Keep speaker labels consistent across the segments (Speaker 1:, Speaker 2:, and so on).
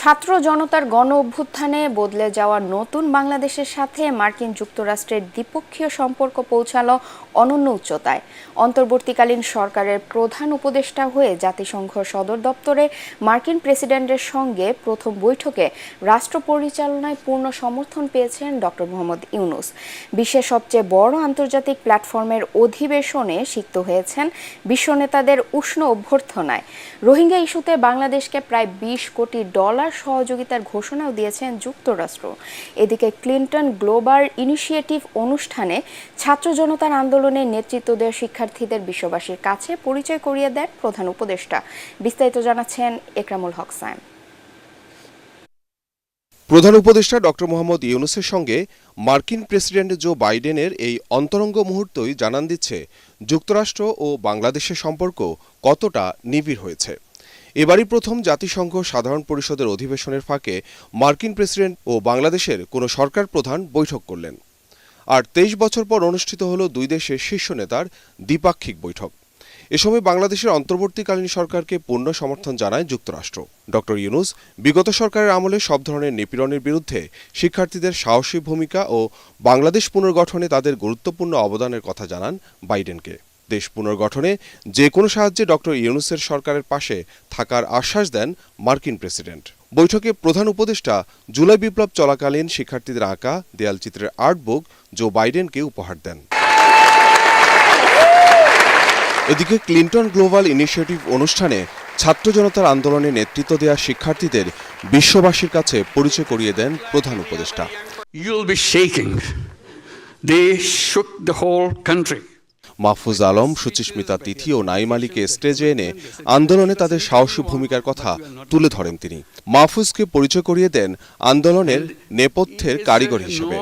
Speaker 1: ছাত্র জনতার গণ অভ্যুত্থানে বদলে যাওয়া নতুন বাংলাদেশের সাথে মার্কিন যুক্তরাষ্ট্রের দ্বিপক্ষীয় সম্পর্ক পৌঁছালো অনন্য উচ্চতায়। অন্তর্বর্তীকালীন সরকারের প্রধান উপদেষ্টা হয়ে জাতিসংঘ সদর দপ্তরে মার্কিন প্রেসিডেন্টের সঙ্গে প্রথম বৈঠকে রাষ্ট্র পরিচালনায় পূর্ণ সমর্থন পেয়েছেন ডক্টর মোহাম্মদ ইউনুস। বিশ্বের সবচেয়ে বড় আন্তর্জাতিক প্ল্যাটফর্মের অধিবেশনে সিক্ত হয়েছেন বিশ্ব নেতাদের উষ্ণ অভ্যর্থনায়। রোহিঙ্গা ইস্যুতে বাংলাদেশকে প্রায় বিশ কোটি ডলার সহযোগিতার ঘোষণাও দিয়েছেন যুক্তরাষ্ট্র। এদিকে ক্লিন্টন গ্লোবাল ইনিশিয়েটিভ অনুষ্ঠানে ছাত্র জনতার আন্দোলনে নেতৃত্ব দেওয়া শিক্ষার্থীদের বিশ্ববাসীর কাছে পরিচয় করিয়ে দেন প্রধান উপদেষ্টা। বিস্তারিত জানাচ্ছেন একরামুল হক সাইম
Speaker 2: প্রধান উপদেষ্টা ডক্টর মোহাম্মদ ইউনুসের সঙ্গে মার্কিন প্রেসিডেন্ট জো বাইডেনের এই অন্তরঙ্গ মুহূর্তই জানান দিচ্ছে যুক্তরাষ্ট্র ও বাংলাদেশের সম্পর্ক কতটা নিবিড় হয়েছে। এবারই প্রথম জাতিসংঘ সাধারণ পরিষদের অধিবেশনের ফাঁকে মার্কিন প্রেসিডেন্ট ও বাংলাদেশের কোনো সরকার প্রধান বৈঠক করলেন। আর তেইশ বছর পর অনুষ্ঠিত হল দুই দেশের শীর্ষ নেতার দ্বিপাক্ষিক বৈঠক। এ সময় বাংলাদেশের অন্তর্বর্তীকালীন সরকারকে পূর্ণ সমর্থন জানায় যুক্তরাষ্ট্র। ডক্টর ইউনুস বিগত সরকারের আমলে সব ধরনের নিপীড়নের বিরুদ্ধে শিক্ষার্থীদের সাহসী ভূমিকা ও বাংলাদেশ পুনর্গঠনে তাদের গুরুত্বপূর্ণ অবদানের কথা জানান বাইডেনকে। দেশ পুনর্গঠনে যে কোনো সাহায্যে ডক্টর ইউনুসের সরকারের পাশে থাকার আশ্বাস দেন মার্কিন প্রেসিডেন্ট বৈঠকে প্রধান উপদেষ্টা জুলাই বিপ্লব চলাকালীন শিক্ষার্থীদের আঁকা দেয়ালচিত্রের আর্টবুক জো বাইডেনকে উপহার দেন এদিকে ক্লিন্টন গ্লোবাল ইনিশিয়েটিভ অনুষ্ঠানে ছাত্র জনতার আন্দোলনে নেতৃত্ব দেওয়া শিক্ষার্থীদের বিশ্ববাসীর কাছে পরিচয় করিয়ে দেন প্রধান উপদেষ্টা
Speaker 3: You'll be shaking. They shook the whole country.
Speaker 2: Mahfuz Alam Suchismita তিথি ও নাইম আলীকে স্টেজে এনে আন্দোলনে তাদের সাহসী ভূমিকার কথা তুলে ধরেন তিনি মাহফুজকে পরিচয় করিয়ে দেন আন্দোলনের নেপথ্যের কারিগর হিসেবে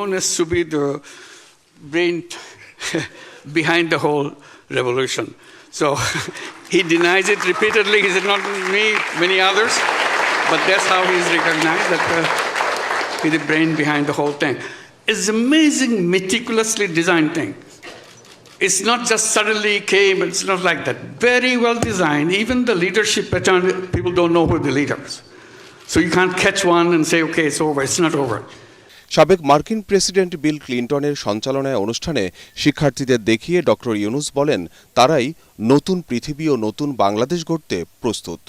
Speaker 3: behind the many others. But that's how recognized that uh, he's the brain behind the whole thing. It's amazing, meticulously designed thing. It's not just suddenly came, it's not like that. Very well designed. Even the leadership pattern, people don't know who the leaders. So you can't catch one and say, okay, it's over. It's not over.
Speaker 2: সাবেক মার্কিন president Bill ক্লিন্টনের সঞ্চালনায় অনুষ্ঠানে শিক্ষার্থীদের দেখিয়ে doctor Yunus বলেন তারাই নতুন পৃথিবী ও নতুন বাংলাদেশ গড়তে প্রস্তুত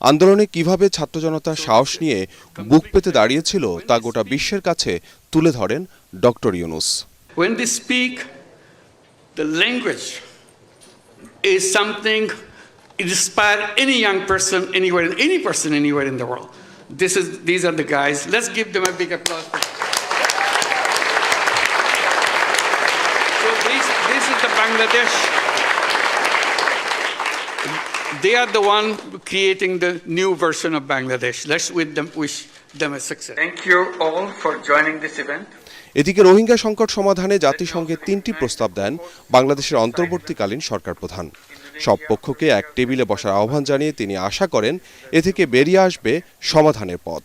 Speaker 2: আন্দোলনে কীভাবে ছাত্র জনতা সাহস নিয়ে বুক পেতে দাঁড়িয়েছিল তা গোটা বিশ্বের কাছে তুলে ধরেন doctor Yunus
Speaker 3: When they speak, the language is something inspire any young person anywhere, any person anywhere in the world. This is, these are the guys. Let's give them a big applause. So this, this is the Bangladesh. They are the one creating the new version of Bangladesh. Let's with them wish them a success. Thank you all for joining this event.
Speaker 2: এদিকে রোহিঙ্গা সংকট সমাধানে জাতিসংঘে তিনটি প্রস্তাব দেন বাংলাদেশের অন্তর্বর্তীকালীন সরকার প্রধান। সব পক্ষকে এক টেবিলে বসার আহ্বান জানিয়ে তিনি আশা করেন এ থেকে বেরিয়ে আসবে সমাধানের পথ।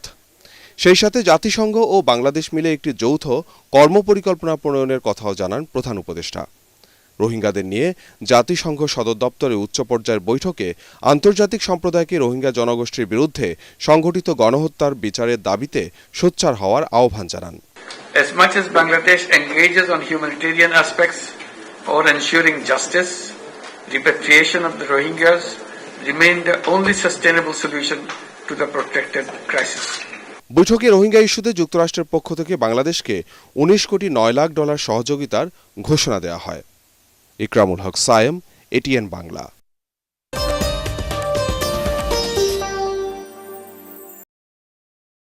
Speaker 2: সেই সাথে জাতিসংঘ ও বাংলাদেশ মিলে একটি যৌথ কর্মপরিকল্পনা প্রণয়নের কথাও জানান প্রধান উপদেষ্টা। রোহিঙ্গাদের নিয়ে জাতিসংঘ সদর দপ্তরে উচ্চ পর্যায়ের বৈঠকে আন্তর্জাতিক সম্প্রদায়কে রোহিঙ্গা জনগোষ্ঠীর বিরুদ্ধে সংঘটিত গণহত্যার বিচারের দাবিতে সোচ্চার হওয়ার আহ্বান জানান।
Speaker 4: As much as Bangladesh engages on humanitarian aspects or ensuring justice, repatriation of the Rohingyas remain the only sustainable solution to the protected crisis.
Speaker 2: বৈঠকে রোহিঙ্গা ইস্যুতে যুক্তরাষ্ট্রের পক্ষ থেকে বাংলাদেশকে উনিশ কোটি নয় লাখ ডলার সহযোগিতার ঘোষণা দেওয়া হয় ইকরামুল হক সায়েম এটিএন বাংলা